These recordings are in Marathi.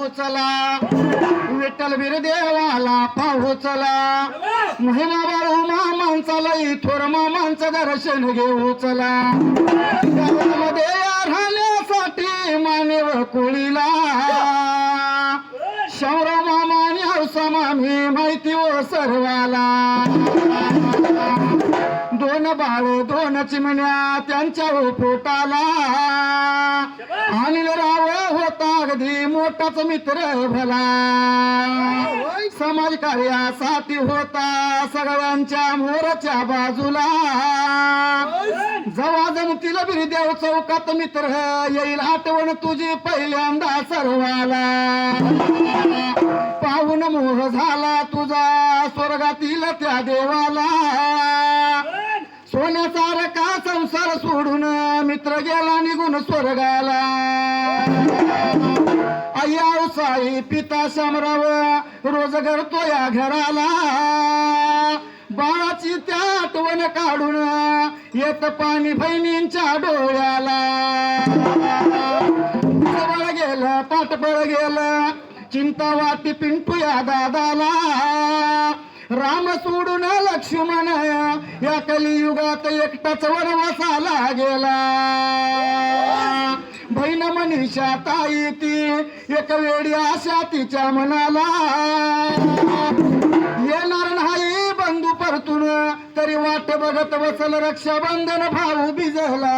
घेऊ विठ्ठल बिरदेवाला देवाला पाहू चला. महिमा बाळू मामांचा थोर मामांचं दर्शन घेऊ चला. गावामध्ये राहण्यासाठी मानव कुळीला. शौरा मामा आणि हौसा मामी माहिती व सर्वाला. दोन बाळ दोन चिमण्या त्यांच्या पोटाला. अनिल राव अगदी मोठाच मित्र भला समाज कार्यासाठी होता सगळ्यांच्या मोरच्या बाजूला. जवा जमतील बिरदेव चौकात मित्र येईल आठवण तुझी पहिल्यांदा सर्वाला. पाहून मोह झाला तुझा स्वर्गातील त्या देवाला. सोन्याचा सोडून मित्र गेला निघून स्वर्गाला. आई साई पिता शामराव रोज करतो या घराला. बाळाची त्या आठवण काढून येत पाणी बहिणींच्या डोळ्याला. जवळ गेलं पाठबळ गेलं चिंता वाटी पिंटू या दादाला. राम सोडून लक्ष्मण या कलियुगात एकटाच वनवासाला गेला. बहीण मनीषा ताई ती एक वेळी आशा तिच्या मनाला. येणार नाही बंधू परतून तरी वाट बघत बसल रक्षाबंधन भाऊ भिजला.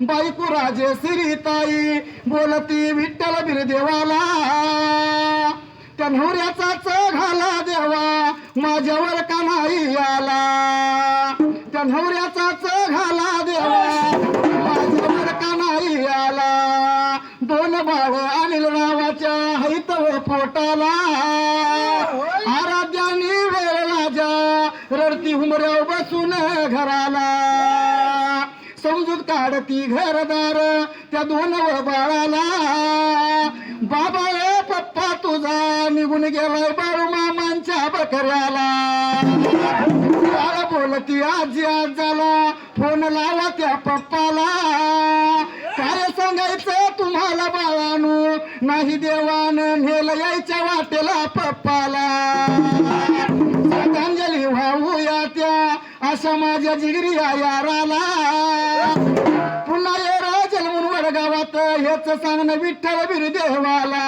बायको राजे श्रीताई बोलती विठ्ठल बिरदेवाला. त्या नवऱ्याचाच घाला देवा माझ्यावर का नाही आला? त्या नवऱ्याचाच घाला देवा माझ्यावर का नाही आला? दोन बाळ अनिल नावाच्या हैत पोटाला. आराध्यानी वेळ राजा रडती हुमऱ्या बसून घराला. समजूत काढती घरदार त्या दोन बाळाला. बाबा निघून गेलाय बाळू मामांच्या बकऱ्याला. बोलती आजी आज झाला फोन लावा त्या पप्पाला. काय सांगायचं तुम्हाला बाळानू? नाही देवान नेल यायच्या वाटेला पप्पाला. श्रद्धांजली वाहूया त्या अशा माझ्या जिगरी या याराला. पुन्हा ये राजल म्हणून वडगावात हेच सांगणं विठ्ठल बिर देवाला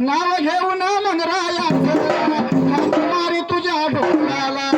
नाव घेऊन मग रायाचं तुझ्या डोक्याला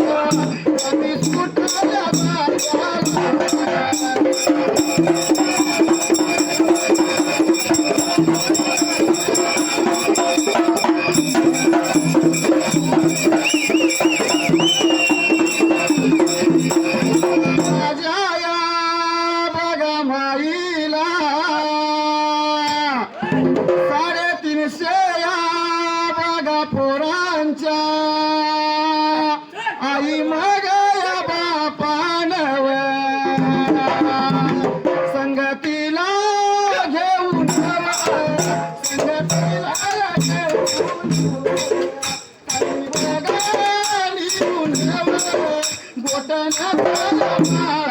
मी गोटन विचार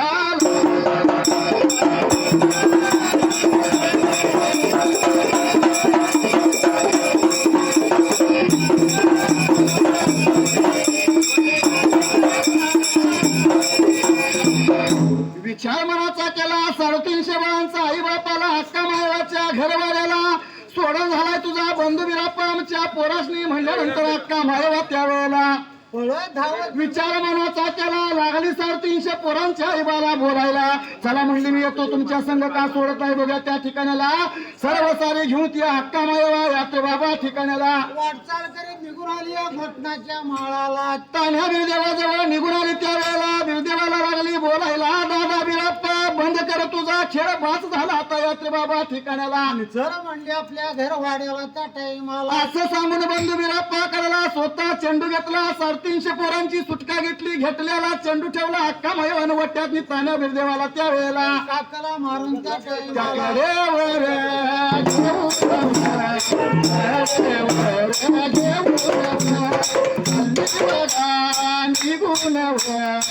पोरांच्या आईबाला बोलायला. चला म्हणली मी येतो. तुमच्या संघ का सोडत नाही बघा त्या ठिकाणाला. सर्व सारे घेऊन ती हक्का मायवा यात्रे बाबा ठिकाणाला. वाटचाल करीत निघून आली या घटनाच्या माळाला. तान्ह्या बिरदेवाजवळ निघून आली त्यावेळेला. बिरदेवाला लागली बोलायला. दादा बिराप्पा कर तुझा खेळ बास झाला आता यात्रे बाबा ठिकाणाला आणि जर म्हणले आपल्या घर वाड्याला त्या टाइमाला असं सांगून बंधू बिराप्पा करायला स्वतः चेंडू घेतला साडेतीनशे पोरांची सुटका घेतली घेतलेला चेंडू ठेवला हक्का मायवान वट्यात तान्ह्या बिरदेवाला त्यावेळेला काकाला मारून त्या टाइमाला विचार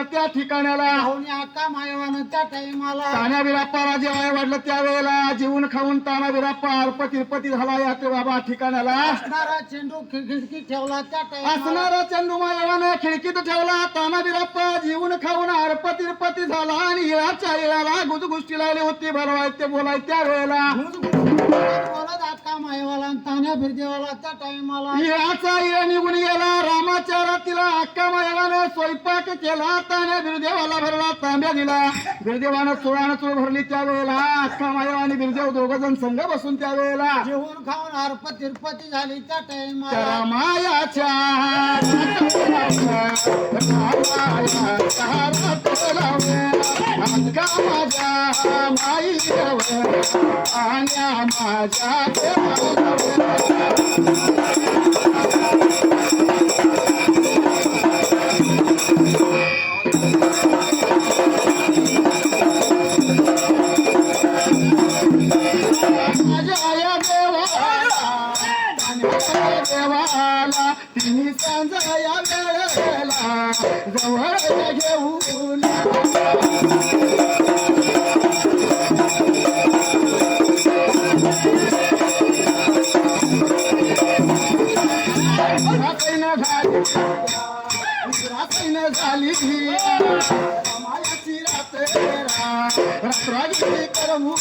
घरवाड्याला त्या ठिकाणाला पाहुणे अक्का मायवानं त्या टाइमाला बिराप्पाला वाढलं त्यावेळेला. जेवून खाऊन ताना बिराप्पा अर्पती झाला यात्रे बाबा ठिकाणाला. असणारा चेंडू खि- खिडकीत ठेवला त्या टाइमाला असणारा चंदुमायवानं खिडकीत ठेवला. ताना बिराप्पा जीवन खाऊन अर्पती झाला आणि इळाच्या इळाला गुजगुष्टी लागली होती. भरवाय ते बोलाय त्या वेळेला बोलत अक्का मायवाला आणि तान्या बिरदेवाला त्या टाइमाला इळाचा इळा निघून गेला. रामाच्या रातीला अक्का मायवानं स्वयंपाक केला. तान्या बिरदेवाला भरला तांब्या दिला. बिरदेवानं चुळानं चुळ भरली त्यावेळेला. अक्का मायवा आणि बिरदेव दोघ जण संघ बसून त्यावेळेला. जेवण खाऊन अर्प तिरपती झाली त्या टाइमाला त्या मायाच्या आण्या. माझ्या रात्रीनं झाली मायाची रात्र रात्री करमून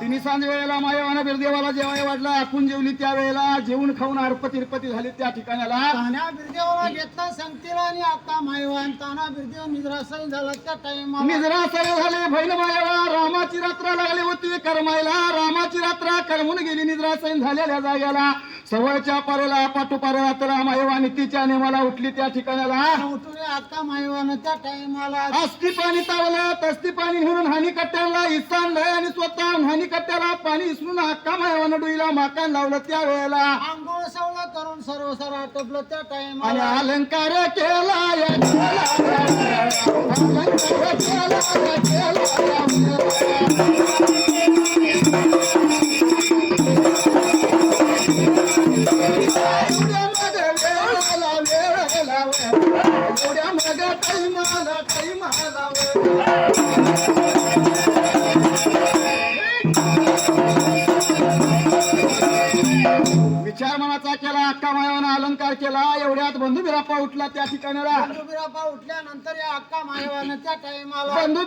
तिन्ही सांज वेळेला मायावाना बिरदेवाला जेवाय वाटला आपण जेवली त्या वेळेला जेवून खाऊन अर्पती इरपती झाली त्या ठिकाणाला तान्या बिरदेवाला घेतला संगतीला आणि अक्का मायवान. ताना बिरदेव निद्रासन झाला त्या टाइमाला निजरा सरे झाले भैल मायावा रामाची रात्र लागली होती करमायला रामाची रात्र करमून गेली निद्रासन झालेल्या जाग्याला सवयच्या पारेला पाठोपारेला तर मायवा नितीच्या नेमाला उठली त्या ठिकाणाला उठून अक्का मायवान त्या टाइमाला अस्ती पाणी तावलं तस्ती पाणी हिरून हानी कट्ट्याला इसानलंय आणि स्वतः हानी कट्ट्याला पाणी इसरून हक्का मायवानं डुईला माकान लावलं त्या वेळेला. आंघोळ सवळं करून सर्व सर आटपलं त्या आणि टाइमाला अलंकार केला या केला अलंकार केला या केला बिराप्पा उठला त्या ठिकाणाला बंधू बिरापा उठल्यानंतर या अक्का मायवानं त्या टाइमाला बंधू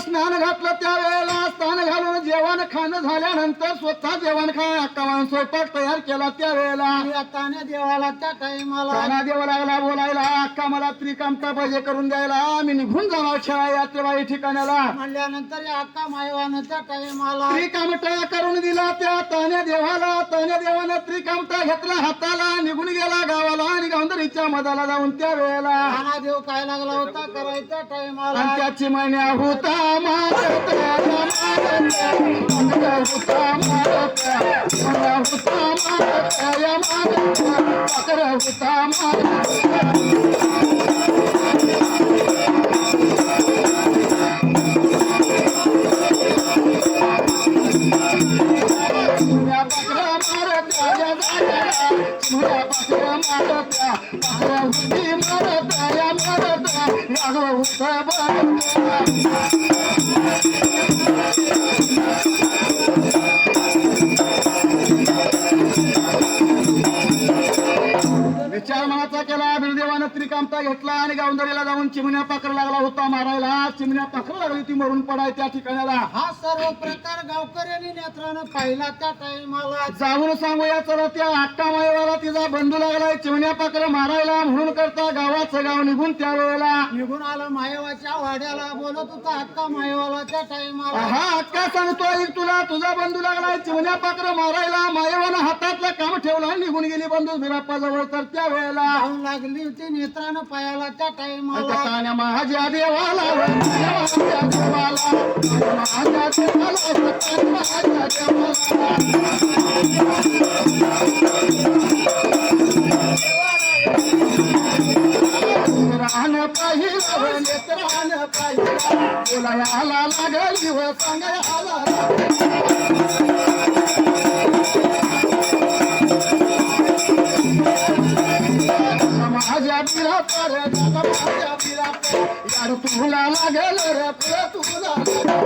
स्नान घातलं त्यावेळेला स्नान घालून जेवण खाणं झाल्यानंतर स्वतः जेवण खा. अक्कावान स्वयंपाक तयार केला त्यावेळेला. या तान्या देवाला त्या टाइमाला काना देव लागला बोलायला अक्का मला त्रिकामता पाहिजे करून द्यायला. मी निघून जाणार खेळा यात्रेबाई ठिकाणाला. म्हणल्यानंतर या अक्का मायवानं त्या टाइमाला त्रिकामटा करून दिला त्या तान्या देवाला तान्या देवानं त्रिकामटा घेतला हाताला निघून गेला गावाला आणि गावंदरीच्या मधाला जाऊन त्या वेळेला. ताना देव काय लागला होता? करायच्या टाइमाला आणि त्याची म्हण्या होता मारत होता मारत होता मारत होता मारत पाकरा मारत पाकरा होती घेतला आणि गावंदरीला जाऊन चिमण्या पाखर लागला होता मारायला. चिमण्या पाखर लागली ती मरून पडाय त्या ठिकाणाला. हा सर्व प्रकार गावकऱ्यांनी नेत्रानं पाहिला त्या टाइमाला जाऊन सांगूया चला त्या हक्का मायवाला तिचा बंधू लागलाय चिमण्या पाखर मारायला म्हणून करता गावाचं गाव निघून त्यावेळेला निघून आलं मायवाच्या वाड्याला बोलत होता हक्का मायवाला त्या टाइमाला हा हक्का सांगतो ऐक तुला तुझा बंधू लागलाय चिमण्या पाखर मारायला. मायवानं हातातलं काम ठेवलं निघून गेली बंधू बिराप्पा जवळ तर त्या वेळेला लागली होती नेत्रानं पायाला त्या टाइमाला कान्या महाज्या देवाला महाज्या देवाला महाज्या देवाला महाज्या देवाला राहण पाहिलं नेत्रान पाहिलं लागली व सांगायला माझ्या बिरा पर दादा माझ्या बिरा पर यार तुला लागेल रे तुला तुला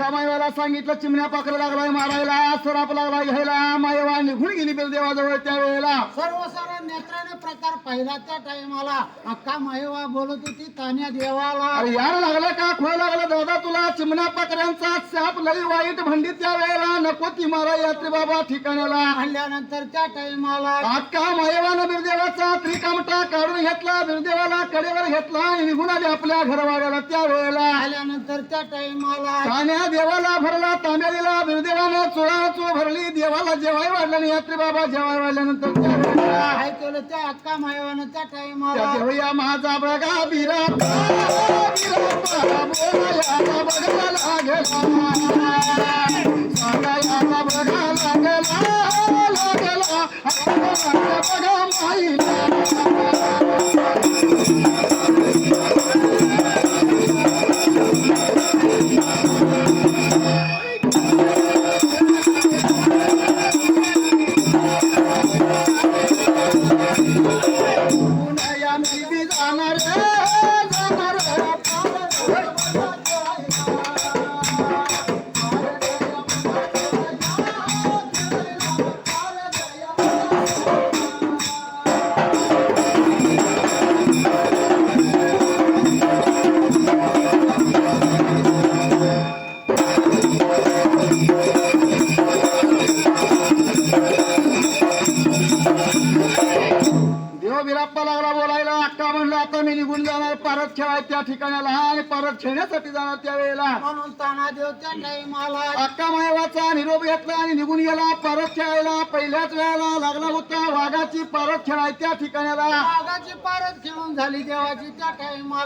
अक्का मायवाला सांगितलं चिमण्या पाकला लागलाय मारायला सराप लागला घ्यायला मायवा निघून गेली देवाजवळ त्या वेळेला. सर्व सर्व नेत्राने प्रकार पाहिला त्या टाइमाला अक्का मायवा बोलत होती तान्या देवाला. अरे यार लागलं का? खोय लागलं. दादा तुला चिमण्या पाकऱ्यांचा साप लई वाईट भंडी त्या वेळेला. नको ती मारा यात्री बाबा ठिकाणाला म्हणल्यानंतर त्या टाइमाला अक्का मायवानं बिरदेवाचा त्रिकामटा काढून घेतला बिरदेवाला कडेवर घेतला आणि निघून आले आपल्या घरवाड्याला त्या वेळेला. आल्यानंतर त्या टाइमाला तान्या देवाला भरला तांब्या दिला बिरदेवानं चोळा चोळ भरली देवाला जेवाय वाढलं आणि यात्री बाबा जेवाय वाढल्यानंतर त्या केलं अक्का मायवानं त्या टाइमाला देवया माझा बघा बिरा बघा लागला. सांगायाला बघा लागला लागला. बघा माईला. खेळण्यासाठी जाणार त्या वेळेला म्हणून ताना देव त्या टाइमाला अक्का मायवाचा निरोप घेतला आणि निघून गेला. परत खेळायला पहिल्याच वेळेला लागला होता. वाघाची परत खेळाय त्या ठिकाणाला वाघाची पारत खेळून झाली देवाची त्या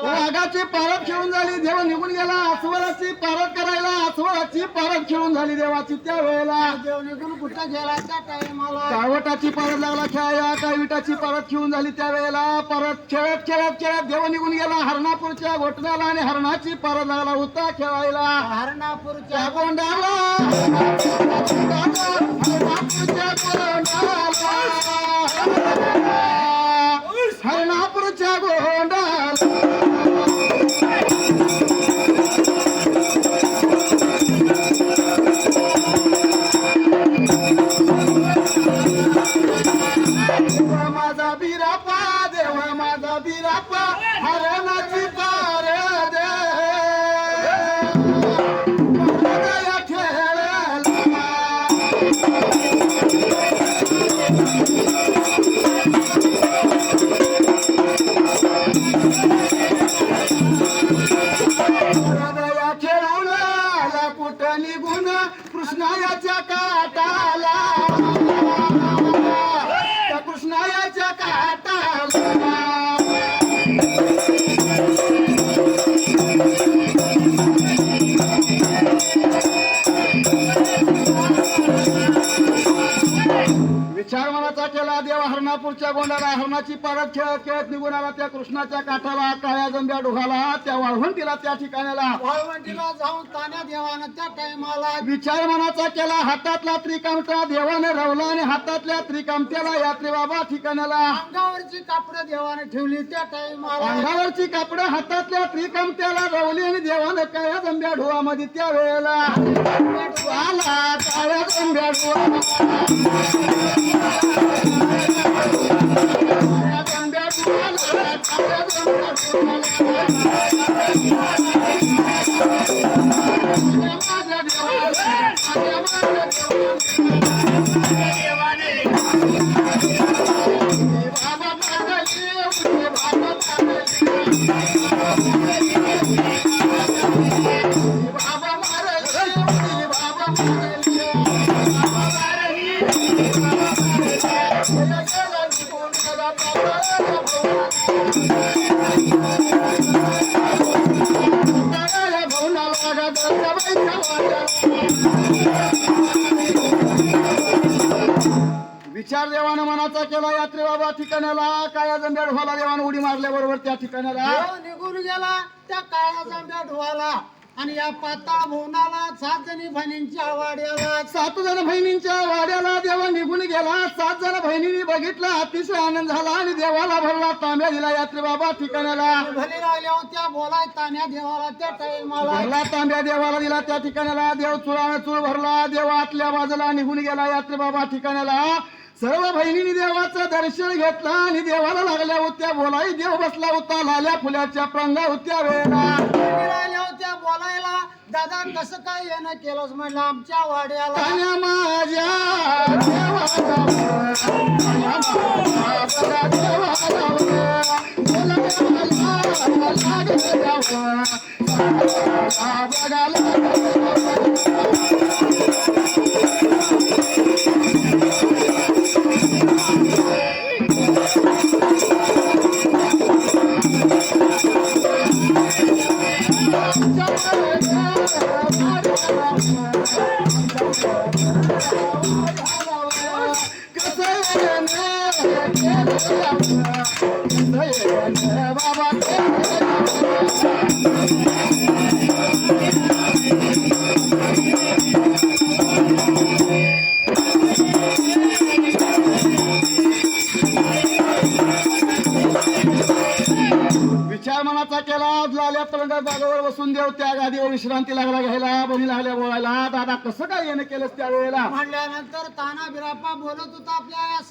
वाघाची पारत खेळून झाली देव निघून गेला अस्वलाची पारत करायला अस्वलाची पारत खेळून झाली देवाची त्या वेळेला. देव निघून कुठं गेला त्या टाइमाला कावटाची पारत लागला खेळायला काही विटाची पारत खेळून झाली त्या वेळेला. परत खेळत खेळत खेळत देव निघून गेला हरणापूरच्या घोटण्याला आणि हरणाची पारत लागला होता खेळायला. हरणापूरच्या गोंडाला. हरणाची परत खेळत खेळत निघून आला त्या कृष्णाच्या काठाला काळ्या जंब्या डोहाला त्या वाळवंटीला त्या ठिकाणाला वाळवंटीला जाऊन तान्या देवानं त्या टाइमाला विचार मनाचा केला हातातला त्रिकामता देवाने रवला आणि हातातल्या त्रिकामत्याला यात्रे बाबा ठिकाणाला अंगावरची कापडं देवाने ठेवली त्या टाइमाला अंगावरची कापडं हातातल्या त्रिकामत्याला रवली आणि देवाने काळ्या जंब्या ढोवामध्ये त्या वेळेला. आला काळ्या जंब्या ढोवा जंब्या ढोवाला, मनाचा केला यात्रे बाबा ठिकाणाला काया जंब्या ढोला देवानं उडी मारल्याबरोबर त्या ठिकाणाला देव निघून गेला त्या काळ्या जांभ्या ढोवाला आणि या पाताळ भुवनाला सात जणी बहिणींच्या वाड्याला. सात जण बहिणींच्या वाड्याला देवा निघून गेला. सात जण बहिणींनी बघितला अतिशय आनंद झाला आणि देवाला भरला तांब्या दिला यात्रे बाबा ठिकाणाला भली राहिल्या होत्या बोलाय तान्या देवाला त्या टाइमाला भरला तांब्या देवाला दिला त्या ठिकाणाला देव चुळाने चुळ भरला. देव आतल्या बाजूला निघून गेला यात्रे बाबा ठिकाणाला सर्व बहिणींनी देवाचं दर्शन घेतलं आणि देवाला लागल्या होत्या बोलाई देव बसला होता लाल्या फुल्याच्या प्रंगा होत्या वेळेला होत्या बोलायला दादा कसं काय येणं केलंच म्हणलं आमच्या वाड्याला माझ्या देवाला कान्या विश्रांती लागला घ्यायला बनी लागल्या बोलायला दादा कसं काय येणं केलंस त्या वेळेला म्हणल्यानंतर ताना बिरापा बोलत होता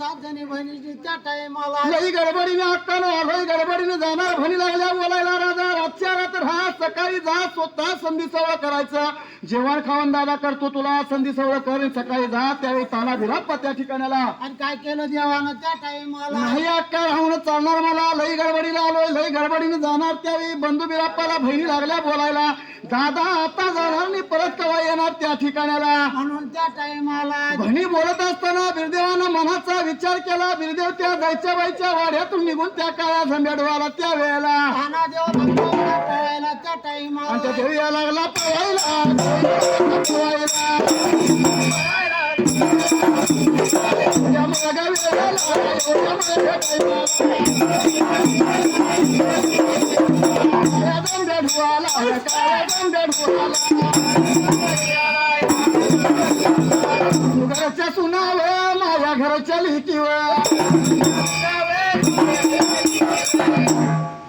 सात जणी बहिणीची त्या टाइमाला लई गडबडीने अक्कानं आलोय गडबडीने जाणार भणी लागल्या बोलायला राजा रातच्या रात्र हा सकाळी जा स्वतः संधी सवळ करायचं. जेवण खावण दादा करतो तुला संधी सवळ कर सकाळी जा त्यावेळी ताना भिराप्पा त्या ठिकाणाला आणि काय केलं देवानं त्या टाइमाला नाही अक्का राहून चालणार मला. लई गडबडीला आलोय लई गडबडीने जाणार त्यावेळी. बंधू बिराप्पाला बहिणी लागल्या बोलायला. दादा आता जाणार नाही परत कवा येणार त्या ठिकाणाला म्हणून त्या टाइमाला बहिणी बोलत असताना बिरदेवानं मनाचा विचार केला बिरदेव त्या जायच्या बाईच्या वाड्यातून निघून त्या काळ्या झंब्या डोळाला त्या वेळेला त्या आणि त्या टाइमाला देवी यायला लागला पळायला पळायला. मागं वेळेला, सुनावं माझ्या घरच्या लिहिकीवर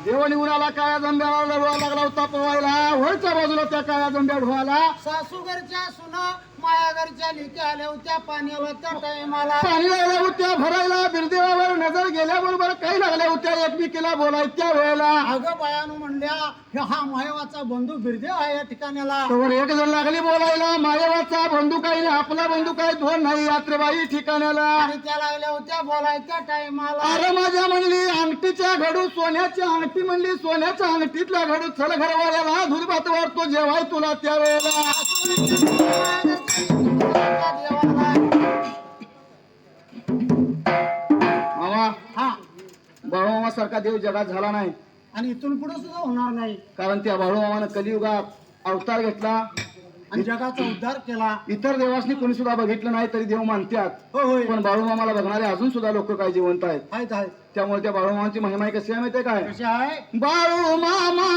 देव निघून काळ्या जंब्याला लढवा लागला होता पवायला वरच्या बाजूला त्या काळ्या जंब्या ढोळाला सासूघरच्या सुना मायाघरच्या लिखी आल्या होत्या पाण्याला त्या टाइमाला पाणी लागल्या होत्या भरायला बिरदेवावर नजर गेल्याबरोबर काही लागल्या होत्या एकमेकीला बोलाय त्या वेळेला. अगं बायानो म्हणल्या "हे हा मायवाचा बंधू बिरदेव आहे या ठिकाणाला तोवर एक जण लागली बोलायला मायवाचा बंधू काही आपला बंधू काही दोन नाही यात्रेबाई ठिकाण्याला. आणि त्या लागल्या होत्या बोलाय त्या टाइमाला अरे माझ्या म्हणली अंगठीच्या घडू सोन्याची अंगठी म्हणली सोन्याच्या अंगठीतल्या घडू चल घरवाल्याला धुरी भात वाढतो जेवाय तुला त्या बाळूमामासारखा देव जगात झाला नाही. आणि इथून पुढे सुद्धा होणार नाही. कारण त्या बाळूमामानं कलियुगात अवतार घेतला. आणि जगाचा उद्धार केला. इतर देवासनी कोणी सुद्धा बघितलं नाही तरी देव मानतात हो होय. पण बाळूमामाला बघणारे अजून सुद्धा लोक काय जिवंत आहेत. आहेत आहेत. त्यामुळे त्या बाळूमामाची महिमा कशी आहे माहितीये काय? कसे आहे? बाळू मामा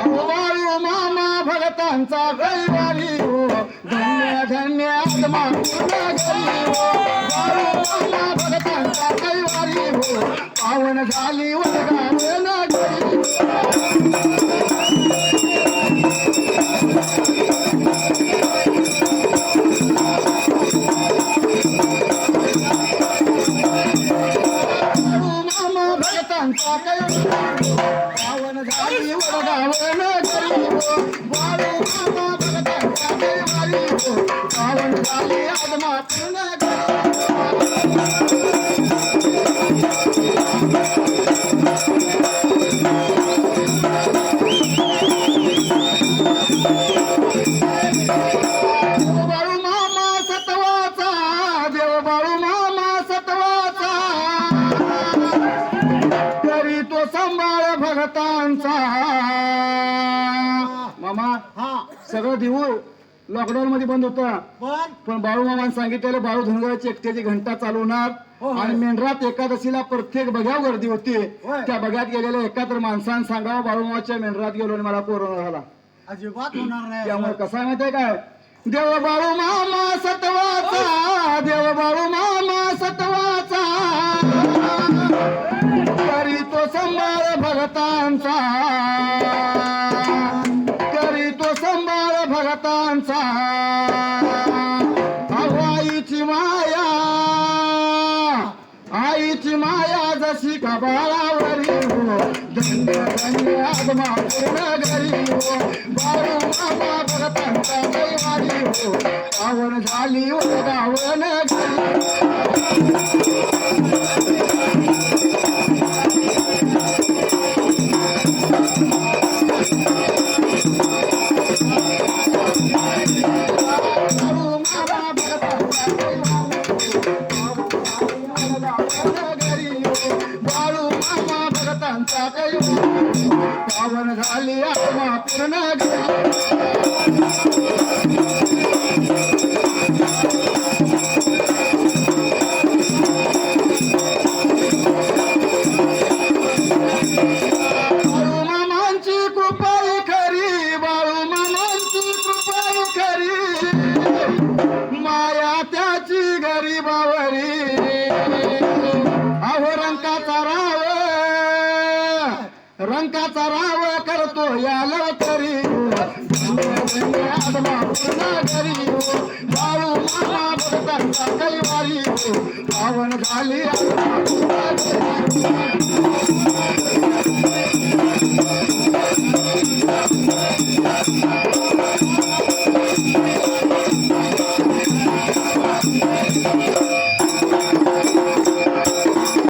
अहो बाळू मामा भगतांचा कैवारी हो. धन्य धन्य आत्मा हो. बाळू मामा भगतांचा हो पावन झाली वडगाव नगरी भगतांचा मामा हा. सगळं देऊ. लॉकडाऊन मध्ये बंद होता. पण पण बाळू मामाने सांगितलेलं बाळू धनगराची एकट्याची घंटा चालू होणार हो, होय. आणि मेंढरात एकादशीला प्रत्येक बघ्याव गर्दी होती. त्या बघ्यात गेलेल्या एकात्र माणसानं सांगावं बाळू मामाच्या मेंढरात गेलो आणि मला कोरोना झाला. अजिबात होणार नाही. त्यामुळे कसं आहे माहितीये काय? देव बाळू मामा सतवाचा देव बाळू मामा सतवाचा. भगतांचा. करी तो संभाळ भगतांचा. आईची माया आईची माया जशी का बाळावरी हो धन्य धन्य आत्मा पूर्ण घरी हो. बाळू मामा भगतांचा हो. झाली हो, गावन घरी हो.